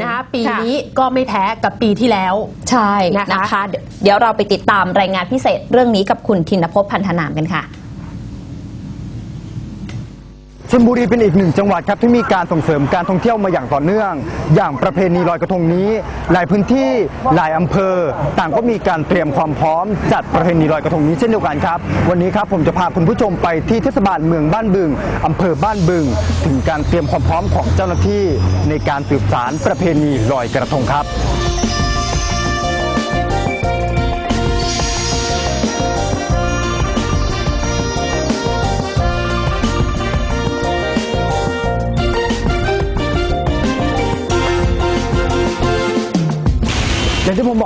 นะคะปีค่ะนี้ก็ไม่แพ้กับปีที่แล้ว ใช่นะคะนะคะเดี๋ยวเดี๋ยวเราไปติดตามรายงานพิเศษเรื่องนี้กับคุณธินภพพันธนามกันค่ะ ชลบุรีเป็นอีกหนึ่งจังหวัดครับที่มีการส่งเสริมการท่องเที่ยวมาอย่างต่อเนื่อง อย่างประเพณีลอยกระทงนี้ หลายพื้นที่หลายอำเภอ ต่างก็มีการเตรียมความพร้อม จัดประเพณีลอยกระทงนี้เช่นเดียวกันครับ วันนี้ครับผมจะพาคุณผู้ชมไปที่เทศบาลเมืองบ้านบึงอำเภอบ้านบึง ถึงการเตรียมความพร้อมของเจ้าหน้าที่ ในการสืบสารประเพณีลอยกระทงครับ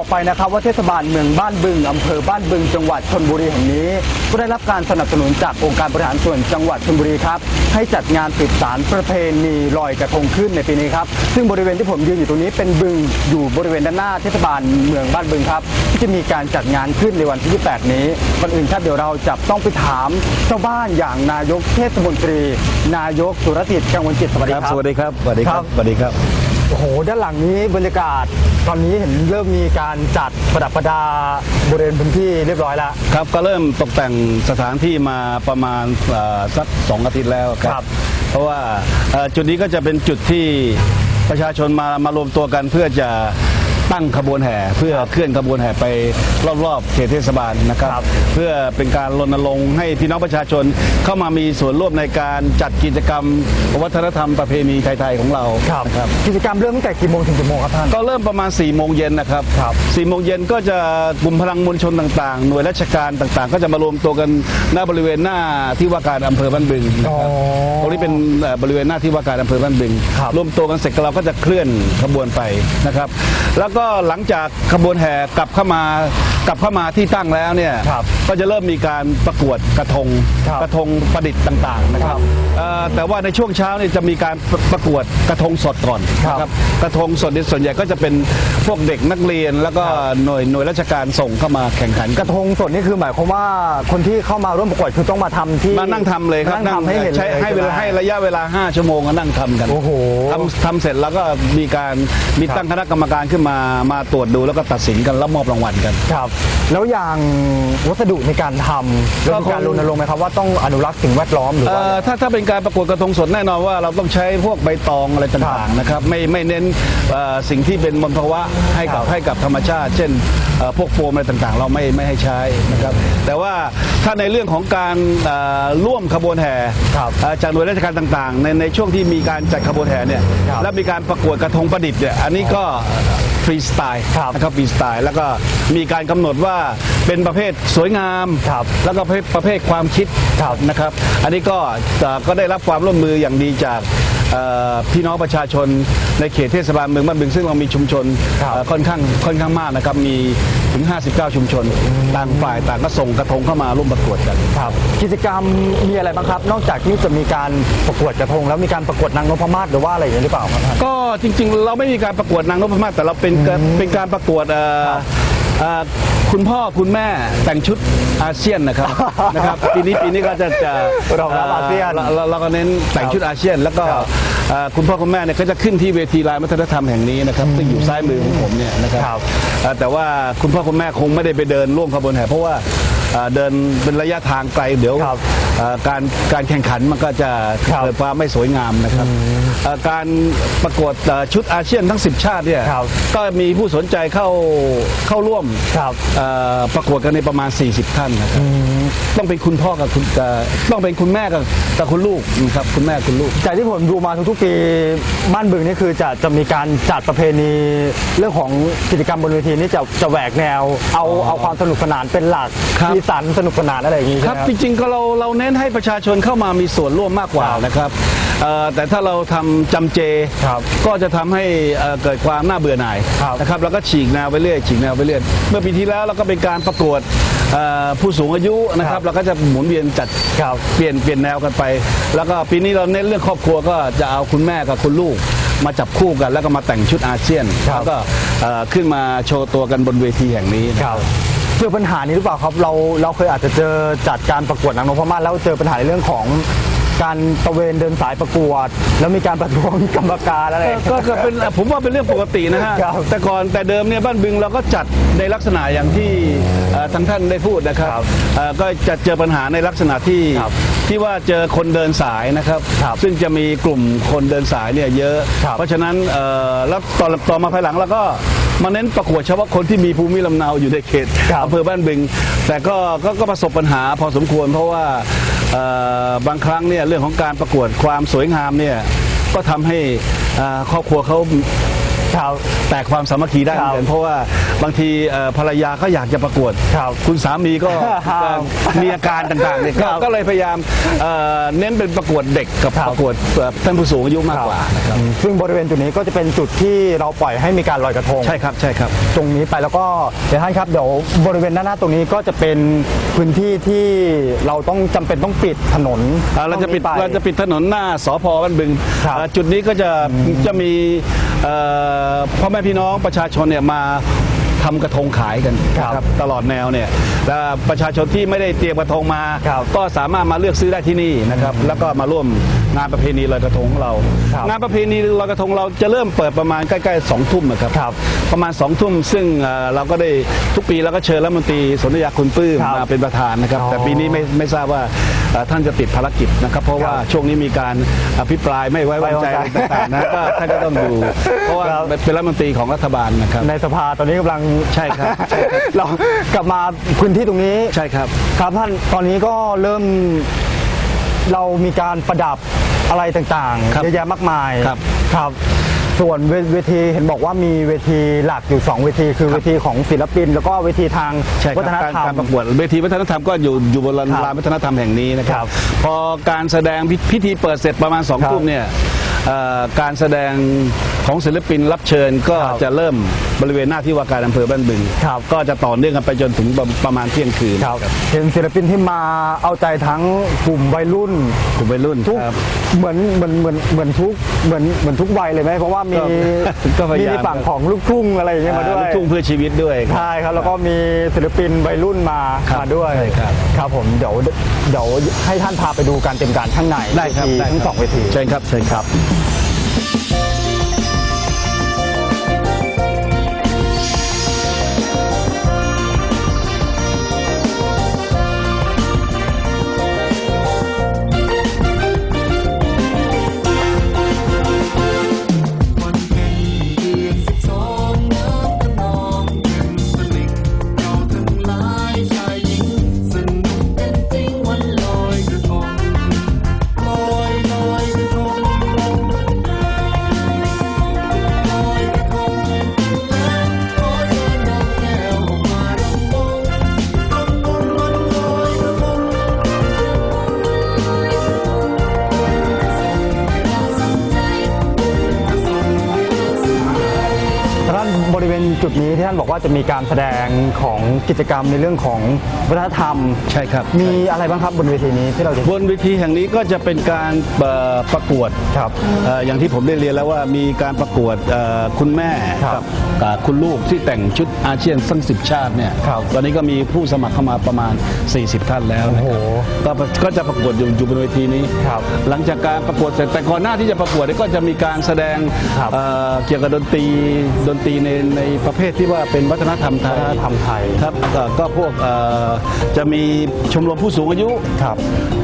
บอกไปนะครับว่าเทศบาลเมืองบ้านบึงอำเภอบ้านบึงจังหวัดชนบุรีแห่งนี้ ก็ได้รับการสนับสนุนจากองค์การบริหารส่วนจังหวัดชนบุรีครับให้จัดงานสืบสารประเพณีลอยกระทงขึ้นในปีนี้ครับซึ่งบริเวณที่ผมยืนอยู่ตรงนี้เป็นบึงอยู่บริเวณด้านหน้าเทศบาลเมืองบ้านบึงครับที่จะมีการจัดงานขึ้นในวันที่ 28 นี้ก่อนอื่นครับเดี๋ยวเราจะต้องไปถามเจ้าบ้านอย่างนายกเทศมนตรี นายกสุรติตกังวลจิตสวัสดีคครัรับบสวัสดีครับสวัสดีคครัรับบสวัสดีครับโอ้โหด้านหลังนี้บรรยากาศ ตอนนี้เห็นเริ่มมีการจัดประดับประดาบริเวณพื้นที่เรียบร้อยแล้ว ครับก็เริ่มตกแต่งสถานที่มาประมาณเอ่อสักสองอาทิตย์แล้วคครัรับ บ เพราะว่าเอ่อจุดนี้ก็จะเป็นจุดที่ประชาชนมามารวมตัวกันเพื่อจะ ตั้งขบวนแห่ เพื่อเคลื่อนขบวนแห่ไปรอบๆเขตเทศบาลนะครับครับ เพื่อเป็นการรณรงค์ให้พี่น้องประชาชนเข้ามามีส่วนร่วมในการจัดกิจกรรม วัฒนธรรมประเพณีไทยๆของเรานะครับกิจกรรมเริ่มตั้งแต่กี่โมงถึงกี่โมงครับท่านก็เริ่มประมาณ4ี่โมงเย็นนะครับครับสี่โมงเย็นก็จะกลุ่มพลังมวลชนต่างๆ หน่วยราชการต่างๆ ก็จะมารวมตัวกันหน้าบริเวณหน้าที่ว่าการอำเภอบ้านบึงนะครับอ๋อตรงนี้เป็นเอ่อบริเวณหน้าที่ว่าการอำเภอบ้านบึงครับรวมตัวกันเสร็จเราก็จะเคลื่อนขบวนไปนะครับแล้วก็หลังจากขบวนแห่กลับเข้ามากลับเข้ามาที่ตั้งแล้วเนี่ยครับก็จะเริ่มมีการประกวดกระทงครับกระทงประดิษฐ์ต่างๆนะครับครับเอ่อแต่ว่าในช่วงเช้าเนี่ยจะมีการประประกวดกระทงสดก่อนครับนะครับกระทงสดเนี่ยส่วนใหญ่ก็จะเป็นพวกเด็กนักเรียนแล้วก็หน่วยหน่วยราชการส่งเข้ามาแข่งขันกระทงสดนี่คือหมายความว่าคนที่เข้ามาร่วมประกวดคือต้องมาทำที่มานั่งทำเลยครับนั่งทำให้เห็นใช้เลยให้เวลาช่ไม ให้ระยะเวลา 5 ชั่วโมงก็นั่งทำกันโอ้โหทำทำเสร็จแล้วก็มีการมีครับตั้งคณะกรรมการขึ้นมามาตรวจดูแล้วก็ตัดสินกันแล้วมอบรางวัลกัน ครับ แล้วอย่างวัสดุในการทำเรามีการรณรงค์ไหมครับว่าต้องอนุรักษ์สิ่งแวดล้อมหรือเอ่ว่า อถ้าถ้าเป็นการประกวดกระทงสดแน่นอนว่าเราต้องใช้พวกใบตองอะไรต่างๆนะครับไม่ไม่เน้นเอ่อสิ่งที่เป็นมลภาวะให้กับครับให้กับธรรมชาติ เช่นเอ่อพวกโฟมอะไรต่างๆ เราไม่ไม่ให้ใช้นะครับแต่ว่าถ้าในเรื่องของการเอ่อร่วมขบวนแห่ครับเอ่อจากหน่วยราชการต่างๆ ในในช่วงที่มีการจัดขบวนแห่เนี่ยครับ และมีการประกวดกระทงประดิษฐ์เนี่ยอันนี้ก็ ฟรีสไตล์ครับนะครับฟรีสไตล์แล้วก็มีการกำหนดว่าเป็นประเภทสวยงามครับแล้วก็ประเภทประเภทความคิดครับนะครับ อันนี้ก็เอ่อก็ได้รับความร่วมมืออย่างดีจากเอ่อ พี่น้องประชาชนในเขตเทศบาลเมืองบ้านบึงซึ่งเรามีชุมชนครับเอ่อค่อนข้างค่อนข้างมากนะครับมีถึง 59 ชุมชนต่างฝ่ายต่างก็ส่งกระทงเข้ามาร่วมประกวดกันครับกิจกรรมมีอะไรบ้างครับ นอกจากที่จะมีการประกวดกระทง แล้วมีการประกวดนางนพมาศหรือว่าอะไรอย่างนี้หรือเปล่าครับท่านก็จริงๆ เราไม่มีการประกวดนางนพมาศแต่เราเป็นการเป็นการประกวดเอ่อเอ่อคุณพ่อคุณแม่แต่งชุดอาเซียนนะครับ นะครับปีนี้ปีนี้ก็จะจะรองรับอาเซียน เราเราเราก็เน้นแต่งชุดอาเซียน แล้วก็ครับเอ่อคุณพ่อคุณแม่เนี่ยก็จะขึ้นที่เวทีลานวัฒนธรรมแห่งนี้นะครับซึ่งอยู่ซ้ายมือของผมเนี่ยนะครับครับเอ่อแต่ว่าคุณพ่อคุณแม่คงไม่ได้ไปเดินร่วมขบวนแห่เพราะว่า เอ่อเดินเป็นระยะทางไกลเดี๋ยวครับเอ่อการการแข่งขันมันก็จะครับเกิดความไม่สวยงามนะครับเอ่อการประกวดเอ่อชุดอาเซียนทั้ง 10 ชาติเนี่ยครับก็มีผู้สนใจเข้าเข้าร่วมครับเอ่อประกวดกันในประมาณ 40 ท่านนะครับ ต้องเป็นคุณพ่อกับคุณเอ่อต้องเป็นคุณแม่กับกับคุณลูกนะครับคุณแม่คุณลูก จากที่ผมดูมาทุกๆปีบ้านบึงนี่คือจะจะมีการจัดประเพณีเรื่องของกิจกรรมบนเวทีนี่จะจะแหวกแนว เอาเอาความสนุกสนานเป็นหลักครับสีสันสนุกสนานอะไรอย่างนี้คใช่รับไหม จริงๆก็เราเราเน้นให้ประชาชนเข้ามามีส่วนร่วมมากกว่านะครับเอ่อแต่ถ้าเราทำจำเจครับก็จะทำให้เอ่อเกิดความน่าเบื่อหน่ายครับนะครับแล้วก็ฉีกแนวไปเรื่อยฉีกแนวไปเรื่อยเมื่อปีที่แล้วเราก็เป็นการประกวดเอ่อ ผู้สูงอายุนะคครัรับบเราก็จะหมุนเวียนจัดครับเปลี่ยนเปลี่ยนแนวกันไป แล้วก็ปีนี้เราเน้นเรื่องครอบครัวก็จะเอาคุณแม่กับคุณลูกมาจับคู่กันแล้วก็มาแต่งชุดอาเซียนครับแล้วก็เอ่อขึ้นมาโชว์ตัวกันบนเวทีแห่งนี้นะครับเจอปัญหานี้หรือเปล่าครับเราเราเคยอาจจะเจอจัดการประกวดนางนพมาศแล้วเจอปัญหาในเรื่องของ การตระเวนเดินสายประกวด แล้วมีการประท้วงกรรมการอะไร ก็ก็เป็นผมว่าเป็นเรื่องปกตินะฮะ ครับแต่ก่อนแต่เดิมเนี่ยบ้านบึงเราก็จัดในลักษณะอย่างที่เอ่อทางท่านได้พูดนะครับครับเอ่อก็จะเจอปัญหาในลักษณะที่ครับที่ว่าเจอคนเดินสายนะครับ ครับซึ่งจะมีกลุ่มคนเดินสายเนี่ยเยอะ ครับเพราะฉะนั้นเอ่อแล้วต่อต่อมาภายหลังเราก็มาเน้นประกวดเฉพาะคนที่มีภูมิลำเนาอยู่ในเขตครับ อำเภอบ้านบึง แต่ก็ก็ก็ประสบปัญหาพอสมควรเพราะว่าเอ่อ บางครั้งเนี่ยเรื่องของการประกวดความสวยงามเนี่ยก็ทำให้ครอบครัวเขา ครับแตกความสามัคคีได้ครับเหมือนกันเพราะว่าบางทีเอ่อภรรยาก็อยากจะประกวดครับคุณสามีก็ครับก็มีอาการต่างๆเนี่ยก็ครับก็เลยพยายามเอ่อเน้นเป็นประกวดเด็กกับครับ ประกวดเอ่อท่านผู้สูงอายุมากกว่านะครับอืมซึ่งบริเวณจุดนี้ก็จะเป็นจุดที่เราปล่อยให้มีการลอยกระทง ใช่ครับใช่ครับ ตรงนี้ไปแล้วก็เดี๋ยวท่านครับเดี๋ยวบริเวณด้านหน้าตรงนี้ก็จะเป็นพื้นที่ที่เราต้องจำเป็นต้องปิดถนนอ่าเราจะปิดตงนี้ไเราจะปิดถนนหน้าสพบ้านบึงครับอ่าจุดนี้ก็จะจะมีเอ่อ พ่อแม่พี่น้องประชาชนเนี่ยมาทำกระทงขายกันครับนะตลอดแนวเนี่ยแล้วประชาชนที่ไม่ได้เตรียมกระทงมาครับก็สามารถมาเลือกซื้อได้ที่นี่นะครับแล้วก็มาร่วม งานประเพณีลอยกระทงของเราครับงานประเพณีลอยกระทงเราจะเริ่มเปิดประมาณใกล้ๆสองทุ่มนะครับครับประมาณสองทุ่มซึ่งเอ่อเราก็ได้ทุกปีเราก็เชิญรัฐมนตรีสนธิยาคุณปลื้มครับมาเป็นประธานนะครับอ๋อแต่ปีนี้ไม่ไม่ทราบว่าเอ่อท่านจะติดภารกิจนะครับ เพราะว่าช่วงนี้มีการอภิปรายไม่ไว้วางใจไม่อะไว้ไรวางใจต่างๆนะก็ท่านก็ต้องดู เพราะว่าครับเป็นรัฐมนตรีของรัฐบาลนะครับ ในสภาตอนนี้กำลังใช่ครับใช่ครับ เรากลับมาพื้นที่ตรงนี้ใช่ครับ ครับท่านตอนนี้ก็เริ่มเรามีการประดับ อะไรต่างครับๆเยอะแยะมากมายครับครับ ส่วนเวเวทีเห็นบอกว่ามีเวทีหลักอยู่ 2 เวที คือเวทีของศิลปิน แล้วก็เวทีทางใช่ควัรับฒนการธรรมการประกวดเวทีวัฒนธรรมก็อยู่อยู่บนลานครับลานวัฒนธรรมแห่งนี้นะคครัรับบ พอการแสดงพิพิธีเปิดเสร็จประมาณสองครับทุ่มเนี่ยเอ่อการแสดงของศิลปินรับเชิญก็ครับจะเริ่มบริเวณหน้าที่ว่าการอำเภอบ้านบึง ครับ ก็จะต่อเนื่องกันไปจนถึงประประมาณเที่ยงคืนครับเห็นศิลปินที่มาเอาใจทั้งกลุ่มวัยรุ่น กลุ่มวัยรุ่นทุกครับ เหมือนเหมือนเหมือนเหมือนทุกเหมือนเหมือนทุกวัยเลยไหมเพราะว่ามีก็ก็พยายามในฝั่งของลูกทุ่งอะไรอย่างเงี้ยมาด้วลูยกทุ่งเพื่อชีวิตด้วยครับ ใช่ครับ แล้วก็มีศิลปินวัยรุ่นมาครับมาด้วยใช่ครับ ครับผมเดี๋ยวเดี๋ยวให้ท่านพาไปดูการเตรียมการข้างในได้ครับเวทีได้ทั้งครับสองเวที เชิญครับเชิญครับ จุดนี้ที่ท่านบอกว่าจะมีการแสดงของกิจกรรมในเรื่องของวัฒนธรรม ใช่ครับมีอะไรบ้างครับบนเวทีนี้ที่เราจะบนเวทีแห่งนี้ก็จะเป็นการเอ่อประกวดครับเอ่ออย่างที่ผมได้เรียนแล้วว่ามีการประกวดเอ่อคุณแม่ครับกับกับ คุณลูกที่แต่งชุดอาเซียนทั้งสิบชาติเนี่ยครับตอนนี้ก็มีผู้สมัครเข้ามาประมาณ 40 ท่านแล้วนะคโอ้รับโหก็ก็จะประกวดอยู่อยู่บนเวทีนี้ ครับหลังจากการประกวดเสร็จแต่ก่อนหน้าที่จะประกวดเนี่ยก็จะมีการแสดงครับ เอ่อเกี่ยวกับดนตรีดนตรีในในประเภทที่ว่าเป็นวัฒนธรรมไทยวัฒนธรรมไทย ครับเอ่อก็พวกเอ่อจะมีชมรมผู้สูงอายุครับ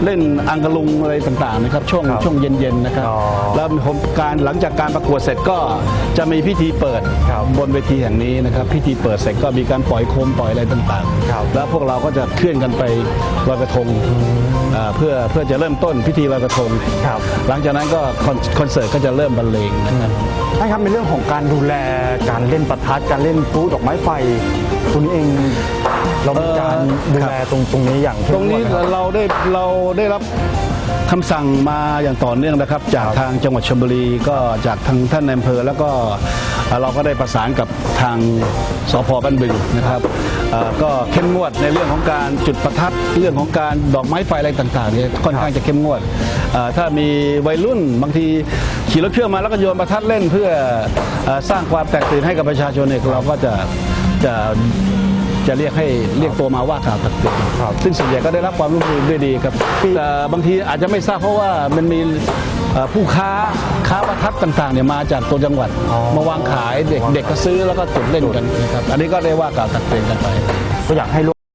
เล่นอังกะลุงอะไรต่างๆนะครับช่วงครับช่วงเย็นๆนะครับอ๋อแล้วผมการหลังจากการประกวดเสร็จก็จะมีพิธีเปิดครับบนเวทีแห่งนี้นะครับพิธีเปิดเสร็จก็มีการปล่อยโคมปล่อยอะไรต่างครับๆแล้วพวกเราก็จะเคลื่อนกันไปลอยกระทงอ่าเพื่อเพื่อจะเริ่มต้นพิธีลอยกระทงครับหลังจากนั้นก็คอนคอนเสิร์ตก็จะเริ่มบรรเลงนะครับท่านครับในเรื่องของการดูแลการเล่นประทัดการเล่นพลุดอกไม้ไฟตรงนี้เองเรามีการเอ่อดูแลตรงตรงนี้อย่างเข้มตรงนี้วดไหมครับเราได้เราได้รับ คำสั่งมาอย่างต่อเนื่องนะครับ จากครับทางจังหวัดชลบุรีก็จากทางท่านนายอำเภอแล้วก็เอ่อเราก็ได้ประสานกับทางสพบ้านบึงนะครับเอ่อก็เข้มงวดในเรื่องของการจุดประทัดเรื่องของการดอกไม้ไฟอะไรต่างๆเนี่ยค่อนข้างจะเข้มงวดเอ่อถ้ามีวัยรุ่นบางทีขี่รถเครื่องมาแล้วก็โยนประทัดเล่นเพื่อเอ่อสร้างความแตกตื่นให้กับประชาชนเนี่ยเราก็จะจะ จะเรียกให้เรียกตัวมาว่ากล่าวตักเตือนซึ่งส่วนใหญ่ก็ได้รับความร่วมมือด้วยดีครับแต่บางทีอาจจะไม่ทราบเพราะว่ามันมีเอ่อผู้ค้าค้าประทัดต่างๆเนี่ยมาจากตัวจังหวัด มาวางขายเด็กเด็กก็ซื้อแล้วก็จดเล่นกันนะครับอันนี้ก็ได้ว่ากล่าวตักเตือนกันไปก็อยากให้